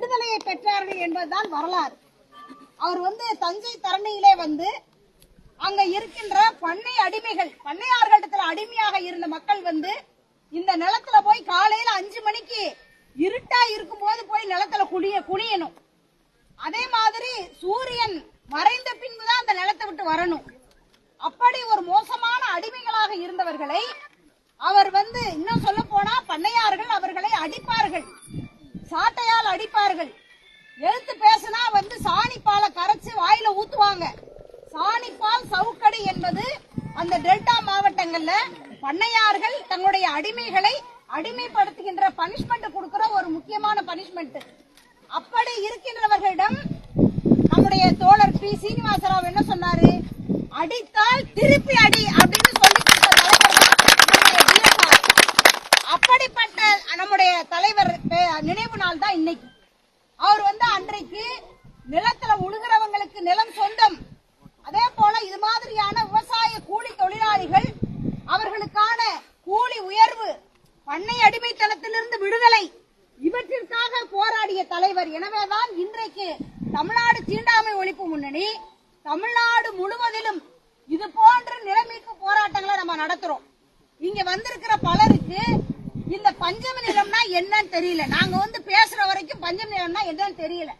விடுதலையைப் பெற்றார்கள் என்பதுதான் வரலாறு. அவர் வந்து தஞ்சை தரணியிலே வந்து அங்க இருக்கின்ற பண்ணை அடிமைகள் பண்ணையார்களிடத்துல அடிமையாக இருந்த மக்கள் வந்து இந்த நிலத்துல போய் காலையில அஞ்சு மணிக்கு இருட்டா இருக்கும்போது போய் நிலத்துல குளிய குனியணும் அதே மாதிரி சூரியன் மறைந்த பின்புதான் அந்த நிலத்தை விட்டு வரணும். அப்படி ஒரு மோசமான அடிமைகளாக இருந்தவர்களை அவர் வந்து இன்னும் சொல்ல போனா பண்ணையார்கள் அவர்களை அடிப்பார்கள். சாட்டையால் அடிப்பார்கள். எழுத்து பேசினா வந்து சாணிப்பாலை கரைச்சு வாயில ஊத்துவாங்க. சாணிப்பால் சவுக்கடி என்பது அந்த டெல்டா மாவட்டங்கள்ல பண்ணையார்கள் தங்களுடைய அடிமைகளை அடிமைப்படுத்துகின்ற பனிஷ்மெண்ட் கொடுக்கிற ஒரு முக்கியமான பனிஷ்மெண்ட். அப்படி இருக்கின்றவர்களிடம் நம்முடைய தோழர் பி. சீனிவாசராவ் என்ன சொன்னாரு? அடித்தால் திருப்பி அடி அப்படி சொல்லி கொடுத்த தலைவர் தான் நம்முடைய DSR. அப்படிப்பட்ட நம்முடைய தலைவர் நினைவு நாள் தான் இன்னைக்கு. அவர் வந்து அன்றைக்கு நிலத்துல உழுகிறவங்களுக்கு நிலம் சொந்தம். அதே போல இது மாதிரியான விவசாய கூலி தொழிலாளிகள் அவர்களுக்கான கூலி உயர்வு பண்ணை அடிமைத்தனத்திலிருந்து விடுதலை இவற்றிற்காக போராடிய தலைவர். எனவேதான் இன்றைக்கு தமிழ்நாடு தீண்டாமை ஒழிப்பு முன்னணி தமிழ்நாடு முழுவதிலும் இது போன்ற நிலைமைக்கு போராட்டங்களை நம்ம நடத்துறோம். இங்க வந்திருக்கிற பலருக்கு இந்த பஞ்சம நிலம்னா என்னன்னு தெரியல. நாங்க வந்து பேசுற வரைக்கும் பஞ்சம நிலம்னா என்னன்னு தெரியல.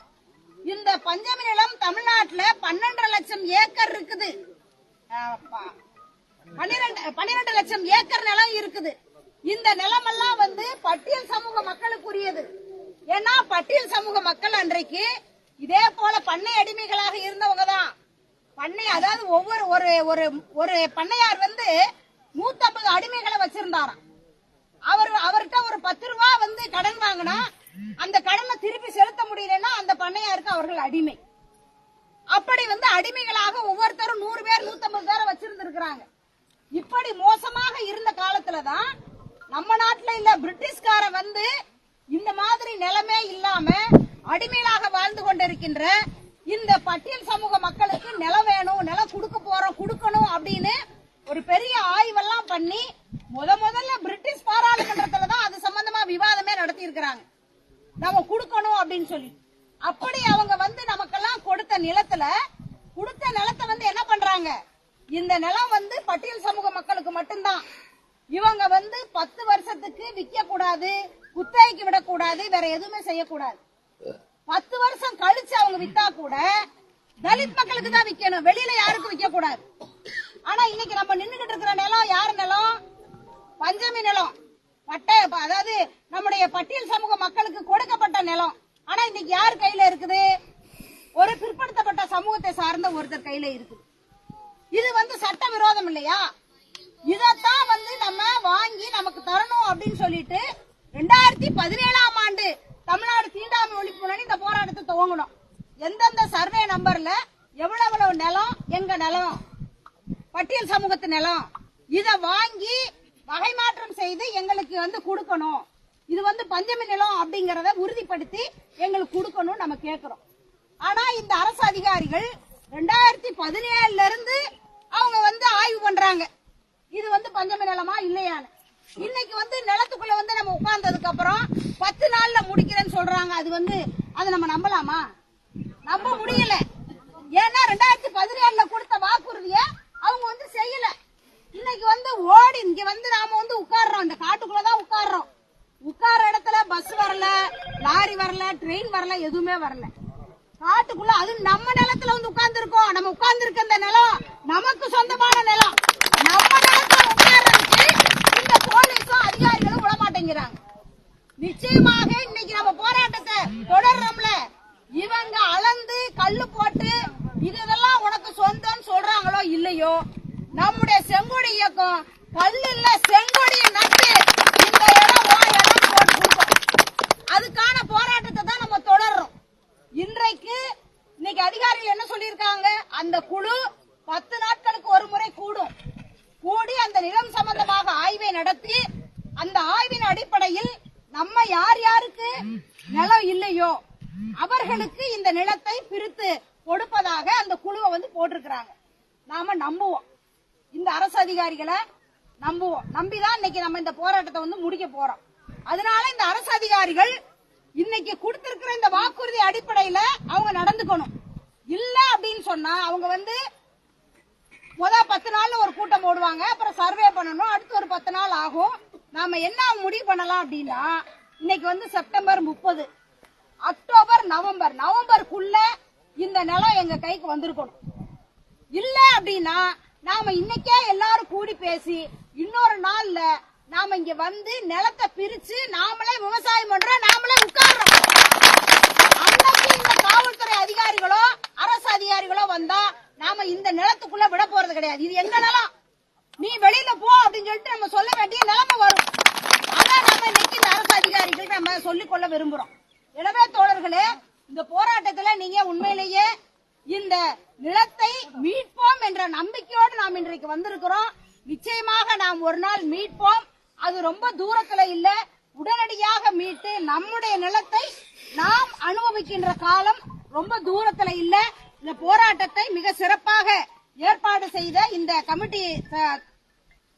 இந்த பஞ்சம நிலம் தமிழ்நாட்டுல பன்னெண்டரை லட்சம் ஏக்கர் இருக்குது. பன்னிரெண்டு பன்னிரெண்டு லட்சம் ஏக்கர் நிலம் இருக்குது. இந்த நிலமெல்லாம் வந்து பட்டியல் சமூக மக்களுக்குரியது. ஏன்னா பட்டியல் சமூக மக்கள் அன்றைக்கு இதே போல பண்ணை அடிமைகளாக இருந்தவங்க தான். பண்ணை அதாவது ஒவ்வொரு ஒரு ஒரு ஒரு பண்ணையார் வந்து நூத்தம்பது அடிமைகளை வச்சிருந்தாராம். அவர் அவர்கிட்ட ஒரு பத்து ரூபா வந்து கடன் வாங்கினா அந்த கடனை திருப்பி செலுத்த முடியலன்னா அந்த பண்ணையாருக்கு அவர்கள் அடிமை. அப்படி வந்து அடிமைகளாக ஒவ்வொருத்தரும் நூறு பேர் நூத்தம்பது பேரை வச்சிருந்திருக்கிறாங்க. இப்படி மோசமாக இருந்த காலத்துலதான் நம்ம நாட்டுல இல்ல பிரிட்டிஷ்கார வந்து இந்த மாதிரி நிலமே இல்லாம அடிமைகளாக வாழ்ந்து கொண்டிருக்கின்ற இந்த பட்டியல் சமூக மக்களுக்கு நிலம் வேணும் நிலம் கொடுக்க போறோம் கொடுக்கணும் அப்படின்னு ஒரு பெரிய ஆய்வெல்லாம் பண்ணி முத முதல்ல பிரிட்டிஷ் பாராளுமன்றத்துல தான் அது சம்பந்தமா விவாதமே நடத்தி இருக்கிறாங்க நம்ம கொடுக்கணும் அப்படின்னு சொல்லி. அப்படி அவங்க வந்து நமக்கெல்லாம் கொடுத்த நிலத்துல கொடுத்த நிலத்தை வந்து என்ன பண்றாங்க? இந்த நிலம் வந்து பட்டியல் சமூக மக்களுக்கு மட்டும்தான். இவங்க வந்து பத்து வருஷத்துக்கு விற்க கூடாது குத்தகைக்கு விடக்கூடாது வேற எதுவுமே செய்யக்கூடாது. பத்து வருஷம் கழிச்சு அவங்க வித்தா கூட தலித் மக்களுக்கு தான் விக்கணும். வெளியில யாருக்கும் விற்க கூடாது ஆனா இன்னைக்கு நம்ம நின்னுகிட்டு இருக்கிற நிலம் யார் நிலம் அதாவது நம்முடைய பட்டியல் சமூக மக்களுக்கு கொடுக்கப்பட்ட நிலம். ஆனா இன்னைக்கு யார் கையில இருக்குது? ஒரு பிற்படுத்தப்பட்ட சமூகத்தை சார்ந்த ஒருத்தர் கையில இருக்குது. இது வந்து சட்ட விரோதம் இல்லையா? இதத்தான் வந்து நம்ம வாங்கி நமக்கு தரணும் அப்படின்னு சொல்லிட்டு ரெண்டாயிரத்தி பதினேழாம் ஆண்டு தமிழ்நாடு தீண்டாமை ஒழிப்பு முன்னணி இந்த போராட்டத்தை துவங்கணும் எந்தெந்த சர்வே நம்பர்ல எவ்வளவு எவ்வளவு நிலம் எங்க நிலம் பட்டியல் சமூகத்து நிலம் இத வாங்கி வகை மாற்றம் செய்து எங்களுக்கு வந்து கொடுக்கணும். இது வந்து பஞ்சமி நிலம் அப்படிங்கறத உறுதிப்படுத்தி எங்களுக்கு கொடுக்கணும் நம்ம கேட்கிறோம் ஆனா இந்த அரசு அதிகாரிகள் ரெண்டாயிரத்தி பதினேழுல இருந்து அவங்க வந்து ஆய்வு பண்றாங்க. இது வந்து பஞ்சமி நிலமா இல்லையான்னு. இன்னைக்கு வந்து நிலத்துக்குள்ள வந்து நம்ம உட்கார்ந்ததுக்கு அப்புறம் பத்து நாள்ல முடிக்கிறேன்னு சொல்றாங்க. அது வந்து அதை நம்ம நம்பலாமா? நம்ப முடியல. ஏன்னா ரெண்டாயிரத்தி பதினேழுல கொடுத்த வாக்குறுதிய அவங்க வந்து செய்யல. இன்னைக்கு வந்து ஓடி. இங்க வந்து நாம வந்து உட்கார்றோம். இந்த காட்டுக்குள்ளதான் உட்கார்றோம். உட்கார்ற இடத்துல பஸ் வரல லாரி வரல ட்ரெயின் வரல எதுவுமே வரல. காட்டுக்குள்ள அது நம்ம நிலத்துல வந்து உட்கார்ந்து இருக்கோம் நம்ம உட்கார்ந்து இருக்க இந்த நிலம் நமக்கு சொந்தமான நிலம். நம்ம நிலத்துல உட்கார்றதுக்கு இந்த போலீஸும் அதிகாரிகளும் விட மாட்டேங்கிறாங்க நிச்சயமாக இன்னைக்கு நம்ம போராட்டத்தை தொடர்றோம்ல. இவங்க அளந்து கல்லு போட்டு இது இதெல்லாம் உனக்கு சொந்தம்னு சொல்றாங்களோ இல்லையோ நம்முடைய செங்கோடி இயக்கம் பல்லுல இல்ல செங்கோடியை நட்டு இந்த இடம் போட்டு அதுக்கான போராட்டத்தை தான் நம்ம தொடர்றோம். இன்றைக்கு இன்னைக்கு அதிகாரிகள் என்ன சொல்லியிருக்காங்க? அந்த குழு பத்து நாட்களுக்கு ஒரு முறை கூடும். கூடி அந்த நிலம் சம்பந்தமாக ஆய்வை நடத்தி அந்த ஆய்வின் அடிப்படையில் நம்ம யார் யாருக்கு நிலம் இல்லையோ அவர்களுக்கு இந்த நிலத்தை பிரித்து கொடுப்பதாக அந்த குழுவை வந்து போட்டிருக்கிறாங்க. நாம நம்புவோம். இந்த அரசு அதிகாரிகளை நம்புவோம். நம்பிதான் இன்னைக்கு நம்ம இந்த போராட்டத்தை வந்து முடிக்க போறோம். அதனால இந்த அரசு அதிகாரிகள் இன்னைக்கு கொடுத்திருக்கிற இந்த வாக்குறுதி அடிப்படையில அவங்க நடந்துக்கணும். இல்ல அப்படின்னு சொன்னா அவங்க வந்து முத பத்து நாள்ல ஒரு கூட்டம் போடுவாங்க அப்புறம் சர்வே பண்ணணும் அடுத்து ஒரு பத்து நாள் ஆகும். நாம என்ன முடிவு பண்ணலாம் அப்படின்னா இன்னைக்கு வந்து செப்டம்பர் முப்பது அக்டோபர் நவம்பர். நவம்பருக்குள்ள இந்த நிலம் எங்க கைக்கு வந்திருக்கணும். இல்ல அப்படின்னா நாம இன்னைக்கே எல்லாரும் கூடி பேசி இன்னொரு நாள்ல நாம இங்க வந்து நிலத்தை பிரிச்சு நாமளே விவசாயம் பண்றோம் நாமளே உட்கார்றோம். அன்னைக்கு இந்த காவல்துறை அதிகாரிகளோ அரசு அதிகாரிகளோ வந்தா நாம இந்த நிலத்துக்குள்ள விட போறது கிடையாது. இது எங்க நிலம்? நீ வெளியில போ அப்படின்னு சொல்லிட்டு நம்ம சொல்ல வேண்டிய நிலைமை வரும். அதான் நாம இன்னைக்கு இந்த அரசு அதிகாரிகள் நம்ம சொல்லிக் கொள்ள விரும்புறோம். எனவே தோழர்களே இந்த போராட்டத்துல நீங்க உண்மையிலேயே இந்த நிலத்தை மீட்போம் என்ற நம்பிக்கையோடு நாம் இன்றைக்கு வந்திருக்கிறோம். நிச்சயமாக நாம் ஒரு நாள் மீட்போம். அது ரொம்ப தூரத்துல இல்ல. உடனடியாக மீட்டு நம்முடைய நிலத்தை நாம் அனுபவிக்கின்ற காலம் ரொம்ப தூரத்துல இல்ல. இந்த போராட்டத்தை மிக சிறப்பாக ஏற்பாடு செய்த இந்த கமிட்டி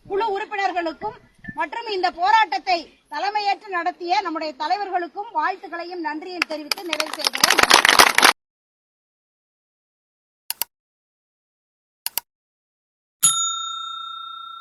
குழு உறுப்பினர்களுக்கும் மற்றும் இந்த போராட்டத்தை தலைமையேற்று நடத்திய நம்முடைய தலைவர்களுக்கும் வாழ்த்துக்களையும் நன்றியும் தெரிவித்து நிறைவு செய்கிறேன்.